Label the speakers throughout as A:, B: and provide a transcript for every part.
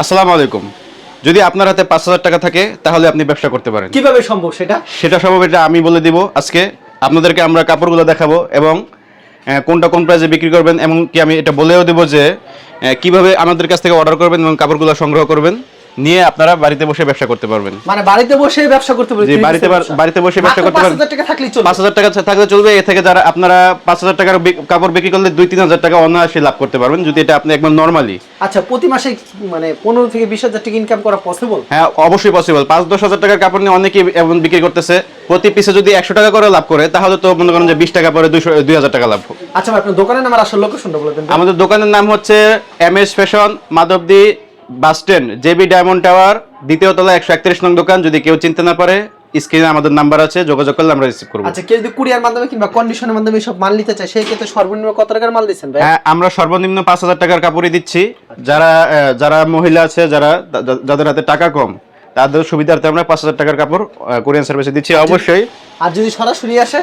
A: আসসালামু আলাইকুম। যদি আপনার হাতে পাঁচ হাজার টাকা থাকে তাহলে আপনি ব্যবসা করতে পারেন।
B: কীভাবে সম্ভব সেটা?
A: সেটা সম্ভব এটা আমি বলে দিব আজকে। আপনাদেরকে আমরা কাপড়গুলো দেখাবো এবং কোনটা কোন প্রাইসে বিক্রি করবেন এমনকি আমি এটা বলেও দেবো যে কীভাবে আমাদের কাছ থেকে অর্ডার করবেন এবং কাপড়গুলো সংগ্রহ করবেন। নিয়ে আপনারা বাড়িতে বসে ব্যবসা করতে পারবেন।
B: মানে বাড়িতে বসে ব্যবসা করতে পারি
A: জি, বাড়িতে বাড়িতে বসে ব্যবসা করতে পারেন।
B: পাঁচ টাকা থাকলেই চলবে।
A: পাঁচ হাজার টাকা থাকলে চলবে এ থেকে যারা আপনারা পাঁচ হাজার টাকার কাপড় বিক্রি করলে দুই তিন হাজার টাকা অনায়াসে লাভ করতে পারবেন যদি এটা আপনি একবার নর্মালি
B: আচ্ছা প্রতি মাসে মানে পনেরো থেকে বিশ হাজার টাকা ইনকাম করা পসিবল
A: হ্যাঁ অবশ্যই পসিবল পাঁচ দশ হাজার টাকার কাপড় নিয়ে অনেকেই এমন বিক্রি করতেছে প্রতি পিসে যদি একশো টাকা করে লাভ করে তাহলে তো মনে করেন যে বিশ টাকা পরে দুশো দুই হাজার টাকা লাভ
B: আচ্ছা আপনার দোকানের নাম আর আসল লোকেশনটা বলে দেন।
A: আমাদের দোকানের নাম হচ্ছে M S fashion Madhabdi bus stand JB diamond tower দ্বিতীয় তলা একশো একত্রিশ নং দোকান যদি কেউ চিনতে না পারে স্ক্রিনে আমাদের নাম্বার আছে যোগাযোগ করলে আমরা রিসিভ করব।
B: আচ্ছা কেউ যদি কুরিয়ার মাধ্যমে কিংবা কন্ডিশনের মাধ্যমে সব মাল নিতে চায় সেই ক্ষেত্রে সর্বনিম্ন কত টাকার মাল দিচ্ছেন ভাই?
A: হ্যাঁ আমরা সর্বনিম্ন পাঁচ হাজার টাকার কাপড়ই দিচ্ছি। যারা যারা মহিলা আছে যারা যাদের হাতে টাকা কম তাদের সুবিধার্থে আমরা পাঁচ হাজার টাকার কাপড় কোরিয়ান সার্ভিসে দিচ্ছি। অবশ্যই।
B: আর যদি সরাসরি আসে?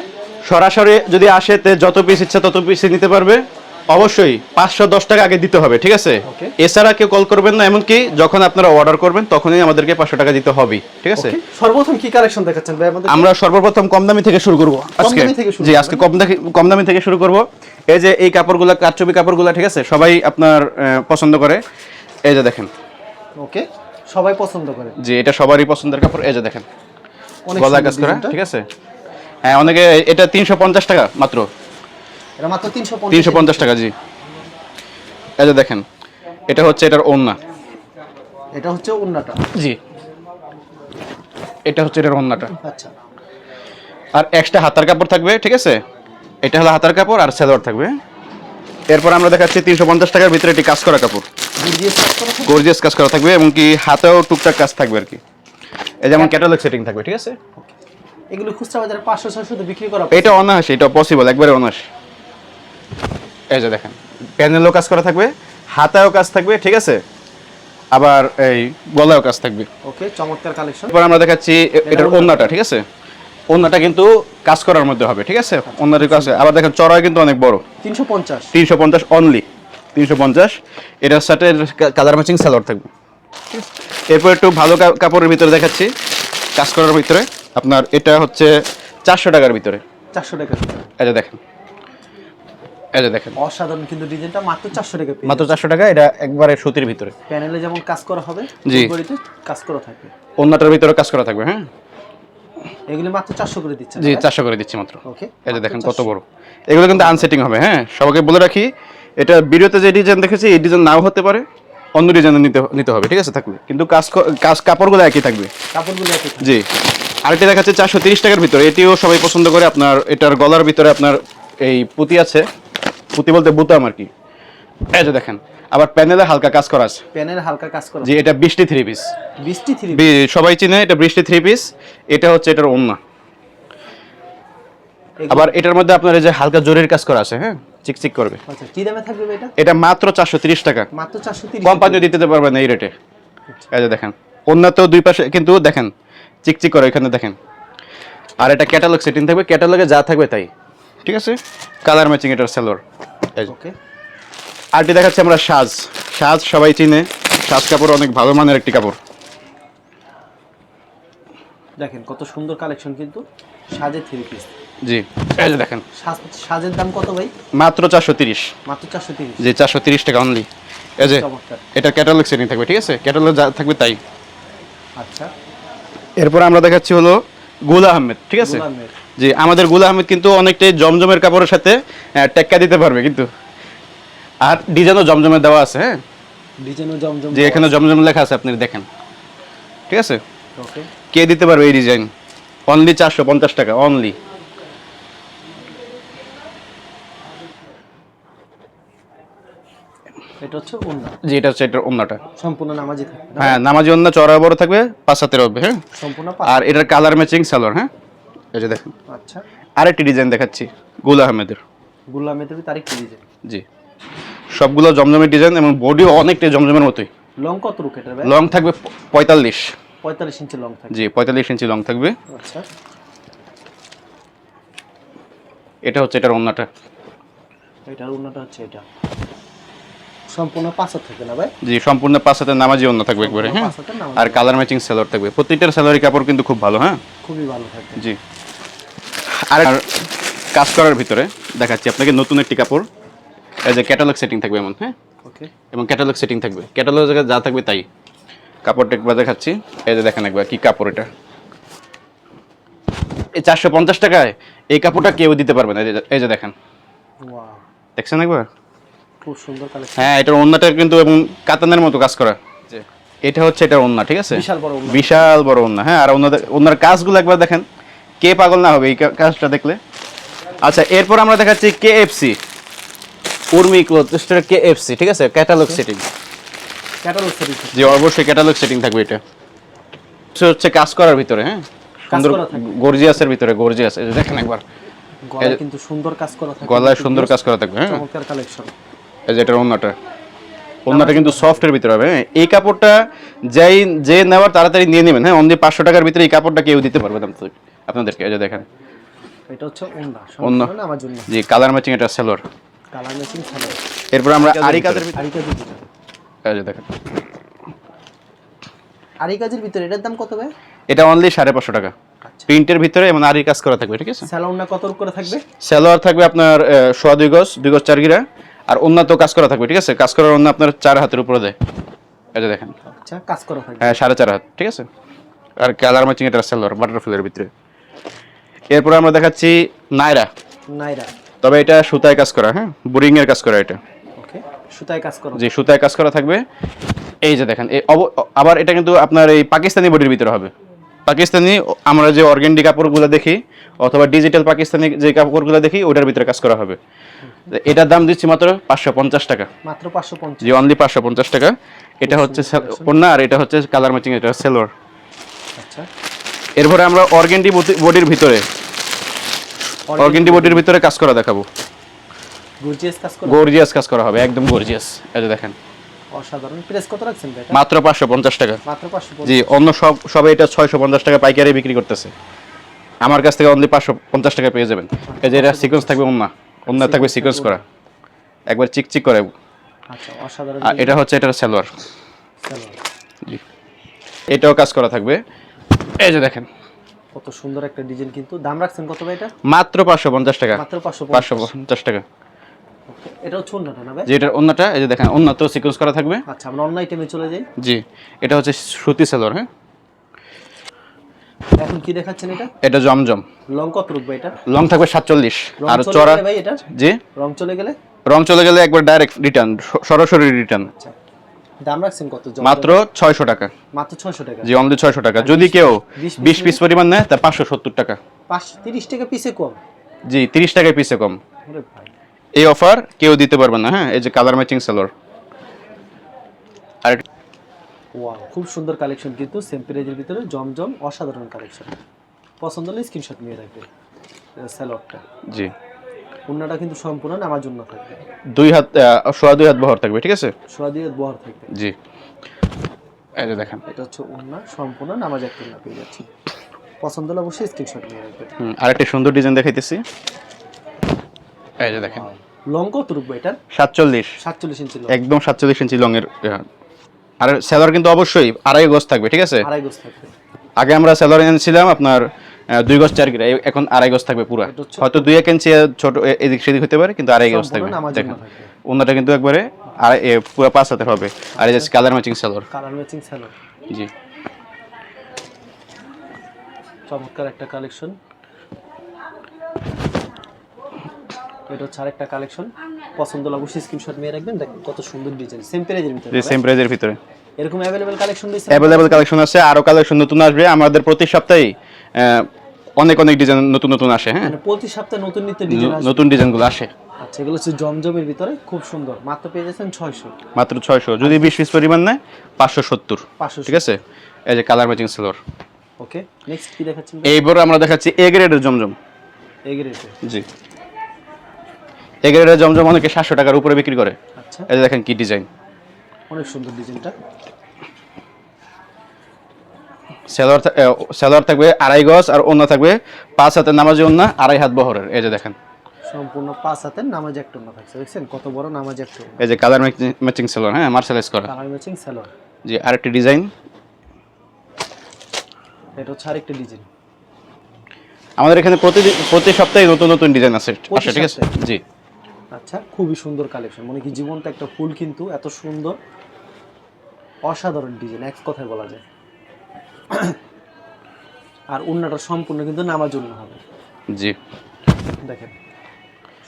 A: সরাসরি যদি আসে তে যত পিস ইচ্ছা তত পিস নিতে পারবে। অবশ্যই পাঁচশো দশ টাকা আগে দিতে হবে ঠিক আছে? এছাড়া কেউ কল করবেন না এমনকি যখন আপনারা অর্ডার করবেন তখনই আমাদেরকে পাঁচশো টাকা দিতে হবে ঠিক আছে?
B: সর্বপ্রথম কি কালেকশন দেখাচ্ছেন ভাই
A: আমরা সর্বপ্রথম কম দামি থেকে শুরু করব আজকে। জি আজকে কম দামি কম দামি থেকে শুরু করব। এই যে এই কাপড়গুলো কারচুপি কাপড়গুলো ঠিক আছে? সবাই আপনার পছন্দ করে। এই যে দেখেন।
B: ওকে সবাই পছন্দ করে।
A: জি এটা সবারই পছন্দের কাপড়। এই যে দেখেন।
B: অনেক
A: গলা কাজ করা ঠিক আছে? হ্যাঁ অনেকে এটা তিনশো পঞ্চাশ টাকা মাত্র।
B: এটা মাত্র তিনশো
A: তিনশো পঞ্চাশ টাকা জি। এই যে দেখেন এটা হচ্ছে এটার ওন্না
B: এটা হচ্ছে অন্যটা
A: জি। এটা হচ্ছে এটার ওন্নাটা
B: আচ্ছা।
A: আর এক্সট্রা হাতার কাপড় থাকবে ঠিক আছে? এটা হলো হাতার কাপড় আর সালোয়ার থাকবে। এরপর আমরা দেখাচ্ছি তিনশো পঞ্চাশ টাকার ভিতরে এটি কাজ করা কাপড়? গর্জিয়াস কাজ করা থাকবে। এবং কি হাতেও টুকটাক কাজ থাকবে আর কি। এই যেমন ক্যাটালগ সেটিং থাকবে ঠিক আছে?
B: এগুলো খুচরা বাজারে পাঁচশো ছয়শো বিক্রি করা
A: এটা অনায়াসে এটা পসিবল একবারে অনায়াসে। এই যে দেখেন প্যানেলও কাজ করা থাকবে হাতায়ও কাজ থাকবে ঠিক আছে? আবার এই গলায়ও কাজ থাকবে।
B: ওকে চমৎকার কালেকশন
A: এরপর আমরা দেখাচ্ছি এটার ওন্নাটা ঠিক আছে? ওন্নাটা কিন্তু কাজ করার মধ্যে হবে ঠিক আছে? ওন্নাটা কাজ আবার দেখেন চড়াই কিন্তু অনেক বড়।
B: তিনশো পঞ্চাশ।
A: তিনশো পঞ্চাশ অনলি তিনশো পঞ্চাশ। এটার সাথে কালার ম্যাচিং সালোয়ার থাকবে। এরপর একটু ভালো কাপড়ের ভিতরে দেখাচ্ছি। কাজ করার ভিতরে। আপনার এটা হচ্ছে চারশো টাকার ভিতরে।
B: চারশো টাকা
A: যে দেখেন যে দেখেন।
B: অসাধারণ কিন্তু ডিজাইনটা মাত্র চারশো টাকা পেয়ে
A: মাত্র চারশো টাকা এটা একবারে সুতির ভিতরে।
B: প্যানেলে যেমন কাজ করা হবে
A: জি।
B: কাজ করা থাকবে।
A: অন্যটার ভিতরে কাজ করা থাকবে হ্যাঁ?
B: এগুলি মাত্র চারশো করে দিচ্ছেন।
A: জি চারশো করে দিচ্ছি মাত্র।
B: ওকে
A: যে দেখেন কত বড়। এগুলো কিন্তু আনসেটিং হবে হ্যাঁ? সবাইকে বলে রাখি এটা ভিডিওতে যে ডিজাইন দেখেছি এই ডিজাইন নাও হতে পারে অন্য ডিজাইন নিতে নিতে হবে ঠিক আছে? থাকবে কিন্তু কাজ কাজ কাপড়গুলো একই থাকবে।
B: কাপড়গুলো একই
A: জি। আরেকটি দেখাচ্ছে চারশো তিরিশ টাকার ভিতরে এটিও সবাই পছন্দ করে আপনার এটার গলার ভিতরে আপনার এই পুঁতি আছে পুঁতি বলতে বুতাম আর কি? এই যে দেখেন আবার প্যানেলে হালকা কাজ করা আছে।
B: প্যানেল হালকা কাজ করা।
A: জি এটা বৃষ্টি থ্রি পিস।
B: বৃষ্টি থ্রি
A: সবাই চিনে এটা বৃষ্টি থ্রি পিস এটা হচ্ছে এটার ওন্না আবার এটার মধ্যে আপনার এই যে হালকা জরির কাজ করা আছে হ্যাঁ? চিকচিক করবে।
B: আচ্ছা কি দামে থাকবে এটা?
A: এটা মাত্র চারশো তিরিশ টাকা।
B: মাত্র চারশো তিরিশ
A: কোম্পানিও দিতে পারবেন এই রেটে। এই যে দেখেন অন্য তো দুই পাশে কিন্তু দেখেন চিকচিক করে এখানে দেখেন। আর এটা ক্যাটালগ সেটিং থাকবে ক্যাটালগে যা থাকবে তাই। ঠিক আছে? কালার ম্যাচিং এটার
B: ওকে
A: আরটি দেখাচ্ছি আমরা সাজ। সাজ সবাই চিনে। সাজ কাপড় অনেক ভালো মানের একটি কাপড়।
B: দেখেন কত সুন্দর কালেকশন কিন্তু সাজের থ্রি পিস
A: জি। এই যে দেখেন।
B: সাজের দাম কত ভাই?
A: মাত্র চারশো তিরিশ।
B: মাত্র চারশো তিরিশ।
A: জি চারশো তিরিশ টাকা অনলি এই যে এটা ক্যাটালগ সেটিং থাকবে ঠিক আছে? ক্যাটালগ যা থাকবে তাই।
B: আচ্ছা।
A: এরপর আমরা দেখাচ্ছি হলো গুল আহমেদ ঠিক আছে? জি আমাদের গুল আহমেদ কিন্তু অনেকটাই জমজমের কাপড়ের সাথে টেক্কা দিতে পারবে কিন্তু। আর ডিজাইনও জমজমে দেওয়া আছে হ্যাঁ?
B: ডিজাইনও জমজম
A: যে এখানে জমজম লেখা আছে আপনি দেখেন। ঠিক আছে?
B: ওকে।
A: কে দিতে পারবে এই ডিজাইন? অনলি চারশো পঞ্চাশ টাকা অনলি।
B: এটা হচ্ছে অন্য
A: জি এটা হচ্ছে এটার অন্যটা
B: সম্পূর্ণ নামাজি থাকবে
A: হ্যাঁ নামাজি অন্য চড়া বড় থাকবে পাঁচ হাতের হবে হ্যাঁ?
B: সম্পূর্ণ
A: আর এটার কালার ম্যাচিং সালোয়ার হ্যাঁ? এই যে দেখেন।
B: আচ্ছা।
A: আরেকটি ডিজাইন দেখাচ্ছি গুল আহমেদের।
B: তারিখ কি ডিজাইন
A: জি। সবগুলো জমজমের ডিজাইন এবং বডিও অনেকটাই জমজমের মতোই।
B: লং কত ভাই?
A: লং থাকবে পঁয়তাল্লিশ।
B: পঁয়তাল্লিশ ইঞ্চি লং থাকবে।
A: জি পঁয়তাল্লিশ ইঞ্চি লং থাকবে।
B: আচ্ছা।
A: এটা হচ্ছে এটার অন্যটা
B: এটার অন্যটা হচ্ছে এটা। সম্পূর্ণ না ভাই?
A: জি সম্পূর্ণ নামাজি অন্য থাকবে একবারে হ্যাঁ। আর কালার ম্যাচিং সেলর থাকবে। প্রত্যেকটার স্যালারি কাপড় কিন্তু খুব ভালো হ্যাঁ?
B: খুবই ভালো থাকবে।
A: জি। আর কাজ করার ভিতরে দেখাচ্ছি আপনাকে নতুন একটি কাপড়। এই যে ক্যাটালগ সেটিং থাকবে এমন হ্যাঁ?
B: ওকে
A: এবং ক্যাটালগ সেটিং থাকবে। ক্যাটালগ জায়গায় যা থাকবে তাই। কাপড়টা একবার দেখাচ্ছি। এই যে দেখেন একবার কি কাপড় এটা। এই চারশো পঞ্চাশ টাকায় এই কাপড়টা কেউ দিতে পারবে না। এই যে- দেখেন। দেখছেন একবার?
B: খুব সুন্দর কালেকশন
A: হ্যাঁ এটার ওন্নাটা কিন্তু এবং কাতানের মতো কাজ করা। এটা হচ্ছে এটার ওন্না ঠিক আছে?
B: বিশাল বড় ওড়না।
A: বিশাল বড় ওন্না হ্যাঁ? আর ওনাদের ওনার কাজগুলো একবার দেখেন। কে পাগল না হবে এই কাজটা দেখলে? আচ্ছা এরপর আমরা দেখাচ্ছি K FC Urmi cloth store K FC ঠিক আছে? Catalog setting.
B: Catalog setting.
A: যে অবশ্যই ক্যাটালগ সেটিং থাকবে এটা। সে হচ্ছে কাজ করার ভিতরে হ্যাঁ? সুন্দর গর্জিয়াসের ভিতরে গর্জিয়াস। এই দেখেন একবার।
B: গলায় কিন্তু সুন্দর কাজ করা থাকে
A: গলায় সুন্দর কাজ করা থাকবে হ্যাঁ?
B: চমৎকার কালেকশন
A: এই যে এটার অন্যটা অন্যটা কিন্তু সফটের ভিতরে হবে হ্যাঁ? এই কাপড়টা যেই যে নেওয়ার তাড়াতাড়ি নিয়ে নেবেন হ্যাঁ? অনলি পাঁচশো টাকার ভিতরে এই কাপড়টা কেউ দিতে পারবে না। আপনাদেরকে এই যে দেখেন।
B: এটা হচ্ছে ওন্না আমার জন্য।
A: জি কালার ম্যাচিং এটা সেলর
B: কালার ম্যাচিং ভালো
A: এরপর আমরা আরি কাজের ভিতরে
B: আরি কাজের ভিতরে।
A: এই যে দেখেন।
B: আরি কাজের ভিতরে এটার দাম কত ভাই?
A: এটা অনলি সাড়ে পাঁচশো টাকা।
B: আচ্ছা।
A: প্রিন্টের ভিতরে এবং আরি কাজ করা থাকবে ঠিক আছে?
B: স্যালাউন্ডা কত করে থাকবে?
A: সেলোয়ার থাকবে আপনার সোয়া দুই গজ দুই গজ চার গিরা। আর অন্য তো কাজ করা থাকবে ঠিক আছে? কাজ করার অন্য আপনার চার হাতের উপরে দেয়। এই যে দেখেন।
B: আচ্ছা কাজ করা থাকবে।
A: হ্যাঁ সাড়ে চার হাত ঠিক আছে? আর কালার ম্যাচিং এটা সেলোয়ার বাটারফ্লের ভিতরে। এরপরে আমরা দেখাচ্ছি নাইরা।
B: নাইরা।
A: তবে এটা সুতায় কাজ করা হ্যাঁ? বোরিং এর কাজ করা এটা।
B: ওকে সুতায় কাজ করা।
A: যে সুতায় কাজ করা থাকবে। এই যে দেখেন এই আবার এটা কিন্তু আপনার এই পাকিস্তানি বডির ভিতরে হবে। পাকিস্তানি আমরা যে অর্গেন্ডি কাপড়গুলো দেখি অথবা ডিজিটাল পাকিস্তানি যে কাপড়গুলো দেখি ওটার ভিতরে কাজ করা হবে। এটার দাম দিচ্ছি মাত্র পাঁচশো পঞ্চাশ টাকা।
B: মাত্র পাঁচশো পঞ্চাশ।
A: যে অনলি পাঁচশো পঞ্চাশ টাকা। এটা হচ্ছে অন্য আর এটা হচ্ছে কালার ম্যাচিং এটা সেলোয়ার
B: আচ্ছা।
A: এরপরে আমরা অর্গেন্ডি বডির ভিতরে অর্গেন্ডি বডির ভিতরে কাজ করা দেখাবো।
B: গর্জিয়াস কাজ করা।
A: গর্জিয়াস কাজ করা হবে একদম গর্জিয়াস। এই যে দেখেন।
B: অসাধারণ। প্রেস কত রাখছেন ভাই
A: মাত্র পাঁচশো পঞ্চাশ টাকা।
B: মাত্র পাঁচশো
A: জি অন্য সব সবে এটা ছয়শো পঞ্চাশ টাকা পাইকারি বিক্রি করতেছে। আমার কাছ থেকে অনলি পাঁচশো পঞ্চাশ টাকা পেয়ে যাবেন। এই যে এটা সিকোয়েন্স থাকবে অন্য অন্য থাকবে সিকোয়েন্স করা। একবার চিকচিক করে।
B: আচ্ছা অসাধারণ
A: এটা হচ্ছে এটার সালোয়ার
B: সালোয়ার।
A: জি। এটাও কাজ করা থাকবে। এই যে দেখেন।
B: কত সুন্দর একটা ডিজাইন কিন্তু। দাম রাখছেন কত ভাই এটা?
A: মাত্র পাঁচশো পঞ্চাশ টাকা।
B: মাত্র পাঁচশো
A: পাঁচশো পঞ্চাশ টাকা।
B: এটা হচ্ছে অন্যটা না ভাই?
A: যে এটার অন্যটা এই যে দেখেন অন্য তো সিকোয়েন্স করা থাকবে।
B: আচ্ছা আমরা অন্য আইটেমে চলে যাই।
A: জি এটা হচ্ছে সুতি সালোয়ার হ্যাঁ?
B: এখন কি দেখাচ্ছেন এটা?
A: এটা জমজম।
B: লং কত রুকবে এটা?
A: লং থাকবে সাতচল্লিশ।
B: রং
A: আর চড়া
B: ভাই এটা?
A: জি।
B: রং চলে গেলে?
A: রং চলে গেলে একবার ডাইরেক্ট রিটার্ন সরাসরি রিটার্ন
B: আচ্ছা। দাম রাখছেন কত?
A: মাত্র ছয়শো টাকা।
B: মাত্র ছয়শো টাকা।
A: জি অনলি ছয়শো টাকা। যদি কেউ
B: বিশ
A: বিশ পিস পরিমাণ নেয় তা পাঁচশো সত্তর টাকা।
B: পাঁচশো তিরিশ টাকা পিসে কম।
A: জি তিরিশ টাকায় পিসে কম।
B: ভাই।
A: এই অফার কেউ দিতে পারবে না হ্যাঁ? এই যে কালার ম্যাচিং সেলর আর
B: ওয়াও খুব সুন্দর কালেকশন কিন্তু সেম প্রাইজের ভিতরে জমজম অসাধারণ কালেকশন পছন্দ হলে স্ক্রিনশট নিয়ে রাখবে স্যালোয়ারটা
A: জি।
B: অন্যটা কিন্তু সম্পূর্ণ আমার জন্য থাকবে।
A: দুই হাত সোয়া দুই হাত বহর থাকবে ঠিক আছে?
B: সোয়া দুই হাত বহর থাকবে।
A: জি। এই যে দেখেন।
B: এটা হচ্ছে অন্য সম্পূর্ণ নামাজ একটা না পেয়ে যাচ্ছি। পছন্দ হলে অবশ্যই স্ক্রিনশট নিয়ে রাখবে
A: হুম, আরেকটা সুন্দর ডিজাইন দেখাইতেছি। এই যে দেখেন।
B: লং কত রুকবে এটার
A: সাতচল্লিশ।
B: সাতচল্লিশ ইঞ্চি লং
A: একদম সাতচল্লিশ ইঞ্চি লংয়ের আহ, আর সেলর কিন্তু অবশ্যই আড়াই গজ থাকবে ঠিক আছে?
B: আড়াই গোছ থাকবে।
A: আগে আমরা সেলর এনেছিলাম আপনার দুই গজ চার গিরা এখন আড়াই গজ থাকবে পুরো। হয়তো দুই এক ইঞ্চি ছোট এদিক সেদিক হতে পারে কিন্তু আড়াই গজ থাকবে। দেখেন অন্যটা কিন্তু একবারে এ, পুরো পাঁচ হাতের হবে। আর এই যে colour matching seller
B: colour matching salwar
A: জি।
B: চমৎকার একটা কালেকশন। এটা হচ্ছে আরেকটা কালেকশন। পছন্দ হলে অবশ্যই স্ক্রিনশট নিয়ে রাখবেন। দেখেন কত সুন্দর ডিজাইন সেম প্রাইজের ভিতরে
A: সেম প্রাইজের ভিতরে।
B: এরকম অ্যাভেলেবেল কালেকশন রয়েছে?
A: অ্যাভেলেবল কালেকশন আছে আরও কালেকশন নতুন আসবে। আমাদের প্রতি সপ্তাহে অনেক অনেক ডিজাইন নতুন নতুন আসে হ্যাঁ?
B: মানে প্রতি সপ্তাহে নতুন নিত্য ডিজাইন
A: নতুন ডিজাইনগুলো আসে।
B: আচ্ছা এগুলো হচ্ছে জমজমের ভিতরে খুব সুন্দর। মাত্র পেয়ে যাচ্ছেন ছয়শো।
A: মাত্র ছয়শো। যদি বিশ পিস পরিমাণ নেয় পাঁচশো সত্তর।
B: পাঁচশো
A: ঠিক আছে? এই যে কালার ম্যাচিং সেলর
B: ওকে নেক্সট কি দেখাচ্ছেন?
A: এইবার আমরা দেখাচ্ছি এ গ্রেডের জমজম।
B: এগ্রেটে
A: জি। এ গ্রেডের জমজম অনেকে সাতশো টাকার উপরে বিক্রি করে।
B: আচ্ছা।
A: এই যে দেখেন কি ডিজাইন
B: অনেক সুন্দর ডিজাইনটা
A: সেলর সেলর থাকবে আড়াই গজ আর অন্য থাকবে পাঁচ হাতের নামাজি অন্য আড়াই হাত বহরের। এই যে দেখেন।
B: সম্পূর্ণ পাঁচ হাতের নামাজ একটা ওন্না থাকছে দেখছেন? কত বড় নামাজ একটা
A: এই যে কালার ম্যাচিং সেলর হ্যাঁ মার্শালাইজ করা।
B: কালার ম্যাচিং স্যালোর
A: জি আরেকটি ডিজাইন
B: এটা হচ্ছে আরেকটা ডিজাইন
A: আমাদের এখানে প্রতি প্রতি সপ্তাহে নতুন নতুন ডিজাইন আছে আসে ঠিক আছে? জি।
B: আচ্ছা খুবই সুন্দর কালেকশন মানে কি জীবন্ত একটা ফুল কিন্তু এত সুন্দর অসাধারণ ডিজাইন এক কথায় বলা যায়। আর উন্নাটা সম্পূর্ণ কিন্তু নামাজ উন্না হবে।
A: জি।
B: দেখেন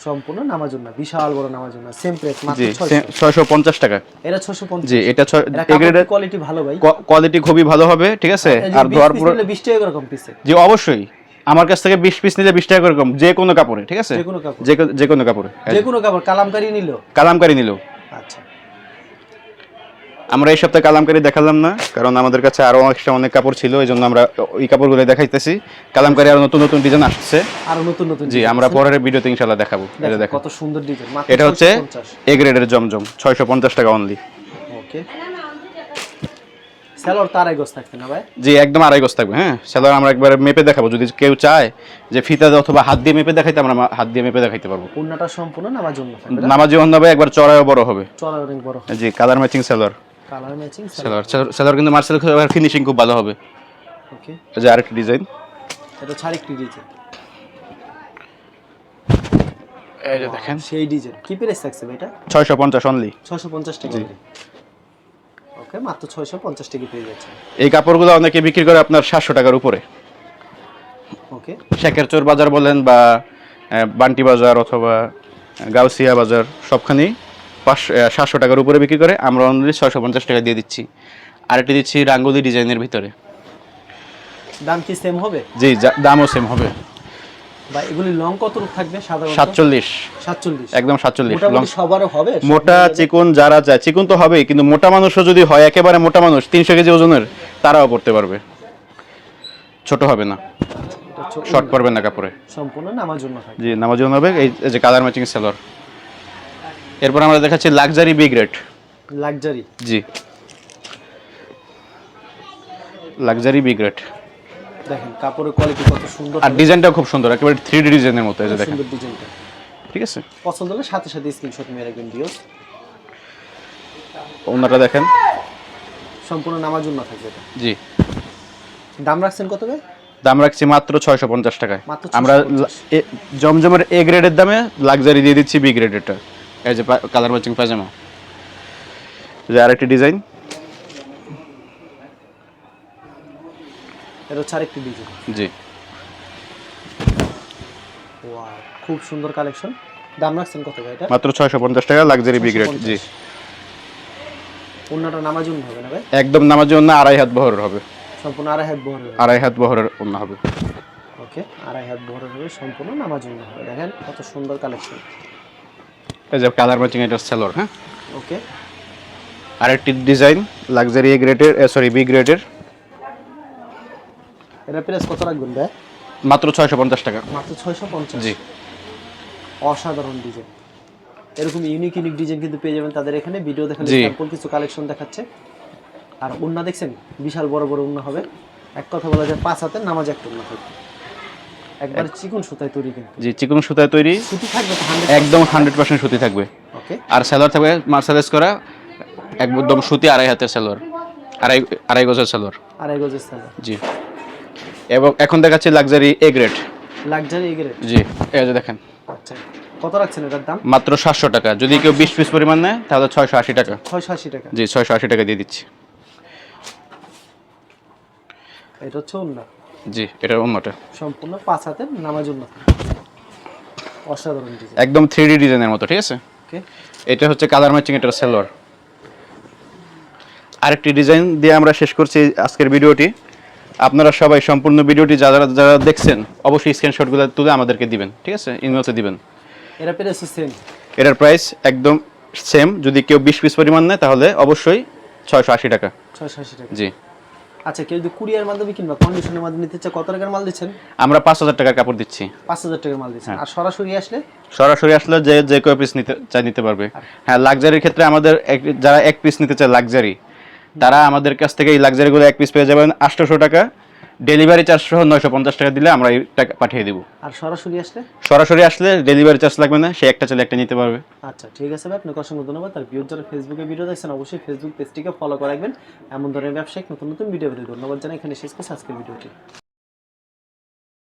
B: সম্পূর্ণ নামাজ উন্না বিশাল বড় নামাজ উন্না সেম প্রাইস মাত্র
A: জি
B: ছয়শো।
A: ছয়শো পঞ্চাশ টাকা।
B: এটা ছশো পঞ্চাশ।
A: জি এটা গ্রেডের
B: কোয়ালিটি ভালো ভাই।
A: কোয়ালিটি খুবই ভালো হবে ঠিক আছে? আর ধোয়ার পরে
B: বিশ টাকা এরকম পিসে
A: জি অবশ্যই। আমার কাছ থেকে বিশ পিস নিলে বিশ টাকা করে কম যে কোনো কাপড়ে ঠিক আছে?
B: যে কোনো কাপড়।
A: যে কোনো কাপড়ে।
B: যে কোনো কাপড় কালামকারি নিলো?
A: কালামকারি নিলো।
B: আচ্ছা।
A: আমরা এই সপ্তাহে কালামকারি দেখালাম না কারণ আমাদের কাছে আরও এক্সট্রা অনেক কাপড় ছিল এই জন্য আমরা ওই কাপড়গুলো দেখাইতেছি। কালামকারি আরও নতুন নতুন ডিজাইন আসছে।
B: আরও নতুন নতুন
A: জি আমরা পরের ভিডিওতে ইনশাল্লাহ দেখাবো। এটা দেখো
B: কত সুন্দর ডিজাইন
A: এটা হচ্ছে এ গ্রেডের জমজম ছয়শো পঞ্চাশ টাকা অনলি
B: ওকে। স্যালোর তার গোস থাকছে না ভাই?
A: জি একদম আড়াই গজ থাকবে হ্যাঁ। আমরা একবার মেপে দেখাবো। যদি কেউ চায় যে ফিতা অথবা হাত দিয়ে মেপে দেখাইতে আমরা হাত দিয়ে মেপে দেখাইতে পারব।
B: সম্পূর্ণ জন্য
A: নামাজি হবে একবার বড় হবে।
B: চলা অনেক বড়
A: জি colour matching seller.
B: Colour matching
A: seller seller কিন্তু মার্শাল ফিনিশিং খুব ভালো হবে।
B: ওকে
A: এই যে আরেকটি ডিজাইন
B: এটা ছাড় একটি ডিজাইন
A: এই যে দেখেন।
B: সেই ডিজাইন কি প্রাইস থাকছে এটা?
A: ছয়শো পঞ্চাশ অনলি
B: ছয়শো পঞ্চাশ টাকা ওকে মাত্র ছয়শো পঞ্চাশ টাকা পেয়ে যাচ্ছে।
A: এই কাপড়গুলো অনেকে বিক্রি করে আপনার সাতশো টাকার উপরে।
B: ওকে
A: শেখের চোর বাজার বলেন বা বান্টি বাজার অথবা গাউসিয়া বাজার সবখানেই পাঁচশো সাতশো টাকার উপরে বিক্রি করে আমরা অনলি ছয়শো পঞ্চাশ টাকা দিয়ে দিচ্ছি। আরেকটি দিচ্ছি রাঙ্গুলি ডিজাইনের ভিতরে।
B: দাম কি সেম হবে?
A: জি দামও সেম হবে।
B: বা এগুলি লং কত থাকবে সাধারণত?
A: সাতচল্লিশ।
B: সাতচল্লিশ।
A: একদম সাতচল্লিশ
B: মোটামুটি সবারও হবে
A: মোটা চিকন যারা চায় চিকন তো হবেই কিন্তু মোটা মানুষও যদি হয় একেবারে মোটা মানুষ তিনশো কেজি ওজনের তারাও পড়তে পারবে। ছোট হবে না। শর্ট পড়বে না। কাপড়ে।
B: সম্পূর্ণ নামার জন্য থাকবে
A: জি নামাজ হবে এই এই যে কালার ম্যাচিং সেলর। এরপর আমরা দেখাচ্ছি লাক্সারি বিগ রেট
B: লাক্সারি।
A: জি। লাক্সারি বিগ রেট
B: দেখেন কাপড়ের কোয়ালিটি কত সুন্দর।
A: আর ডিজাইনটা খুব সুন্দর একেবারে থ্রি ডি ডিজাইনের মতো এই যে দেখেন।
B: ডিজাইনটা
A: ঠিক আছে?
B: পছন্দ হলে সাথে সাথে স্ক্রিনশট মেরে রাখবেন ভিউস
A: অন্যটা দেখেন।
B: সম্পূর্ণ নামার জন্য থাকবে এটা।
A: জি।
B: দাম রাখছেন কত ভাই?
A: দাম রাখছি মাত্র ছয়শো পঞ্চাশ টাকায়। আমরা জমজমের এ গ্রেডের দামে লাক্সারি দিয়ে দিচ্ছি বি গ্রেডেরটা এই যে কালার ম্যাচিং পাজামা যে আরেকটি ডিজাইন
B: এটা হচ্ছে আরেকটি ডিজাইন
A: জি।
B: ওয়াও খুব সুন্দর কালেকশন দাম রাখছেন কত ভাই এটা?
A: মাত্র ছয়শো পঞ্চাশ টাকা লাক্সারি বি গ্রেড জি।
B: অন্যটা নামার জন্য হবে না ভাই?
A: একদম নামার জন্য আড়াই হাত বহরের হবে।
B: সম্পূর্ণ আড়াই হাত বহরের হবে।
A: আড়াই হাত বহরের অন্য হবে।
B: ওকে আড়াই হাত বহরের হবে সম্পূর্ণ নামার জন্য হবে। দেখেন কত সুন্দর কালেকশন
A: এই যে কালার ম্যাচিং এটা সেলর হ্যাঁ?
B: ওকে
A: আরেকটি ডিজাইন লাক্সারি এ গ্রেডের সরি বি গ্রেডের
B: এটা প্রাইস কত রাখবেন ভাই?
A: মাত্র ছয়শো পঞ্চাশ টাকা।
B: মাত্র ছয়শো পঞ্চাশ?
A: জি।
B: অসাধারণ ডিজাইন এরকম ইউনিক ইউনিক ডিজাইন কিন্তু পেয়ে যাবেন তাদের এখানে। ভিডিও দেখালে
A: জি।
B: স্যাম্পল কিছু কালেকশন দেখাচ্ছে। আর উন্না দেখছেন? বিশাল বড় বড় উন্না হবে। এক কথা বলা যায় পাঁচ হাতের নামাজ একটা উন্না থাকবে। একবার চিকন সুতায় তৈরি কিন্তু।
A: জি চিকন সুতায় তৈরি।
B: সুতি থাকবে
A: একদম হান্ড্রেড পার্সেন্ট সুতি থাকবে।
B: ওকে
A: আর সেলর থাকবে মার্সালাইজ করা একদম সুতি আড়াই হাতের সেলর আড়াই আড়াই গজের সেলর
B: আড়াই গজের স্যালো
A: জি। এবং এখন দেখাচ্ছি লাক্সারি এ গ্রেড
B: লাক্সারি এগেরে
A: জি এই যে দেখেন।
B: আচ্ছা কত রাখছেন এটার দাম?
A: মাত্র সাতশো টাকা। যদি কেউ বিশ পিস পরিমাণ নেয় তাহলে ছয়শো আশি টাকা।
B: ছয়শো আশি টাকা।
A: জি ছয়শো আশি টাকা দিয়ে দিচ্ছি।
B: এটা হচ্ছে
A: জি এটার অন্যটা।
B: সম্পূর্ণ পাঁচ হাতের নামাজ উন্না অসাধারণ ডিজাইন
A: একদম থ্রি ডি ডিজাইনের মতো ঠিক আছে?
B: ওকে
A: এটা হচ্ছে কালার ম্যাচিং এটার সেলর আরেকটি ডিজাইন দিয়ে আমরা শেষ করছি আজকের ভিডিওটি। আপনারা সবাই সম্পূর্ণ ভিডিওটি যারা যারা দেখছেন অবশ্যই স্ক্রিনশটগুলো তুলে আমাদেরকে দিবেন ঠিক আছে? ইমেলতে দিবেন।
B: এটা পেরেছে সেম
A: এটার প্রাইস একদম সেম যদি কেউ বিশ পিস পরিমাণ নেয় তাহলে অবশ্যই ছয়শো আশি টাকা।
B: ছয়শো আশি টাকা।
A: জি।
B: আচ্ছা কেউ যদি কুরিয়ার মাধ্যমে কিংবা কন্ডিশনের মাধ্যমে নিতে চায় কত টাকার মাল দিচ্ছেন?
A: আমরা পাঁচ হাজার টাকার কাপড় দিচ্ছি।
B: পাঁচ হাজার টাকার মাল দিচ্ছেন। আর সরাসরি আসলে?
A: সরাসরি আসলে যে যে কয় পিস নিতে চাই নিতে পারবে। হ্যাঁ লাক্সারির ক্ষেত্রে আমাদের যারা এক পিস নিতে চায় লাক্সারি তারা আমাদের কাছ থেকে এই লাক্সারিগুলো এক পিস পেয়ে যাবেন আটশোশো টাকা। ডেলিভারি চার্জ সহ নয়শো পঞ্চাশ টাকা দিলে আমরা এই টাকা পাঠিয়ে দিব।
B: আর সরাসরি আসলে?
A: সরাসরি আসলে ডেলিভারি চার্জ লাগবে না সে একটা চলে একটা নিতে পারবে।
B: আচ্ছা ঠিক আছে ভাই আপনাকে অসংখ্য ধন্যবাদ। আর ভিউর যারা ফেসবুকে ভিডিও দেখছেন অবশ্যই ফেসবুক পেজটিকে ফলো করে রাখবেন। এমন ধরনের ব্যবসায়িক নতুন নতুন ভিডিও পেতে ধন্যবাদ জানাই। এখানে শেষ করছি আজকের ভিডিওটি।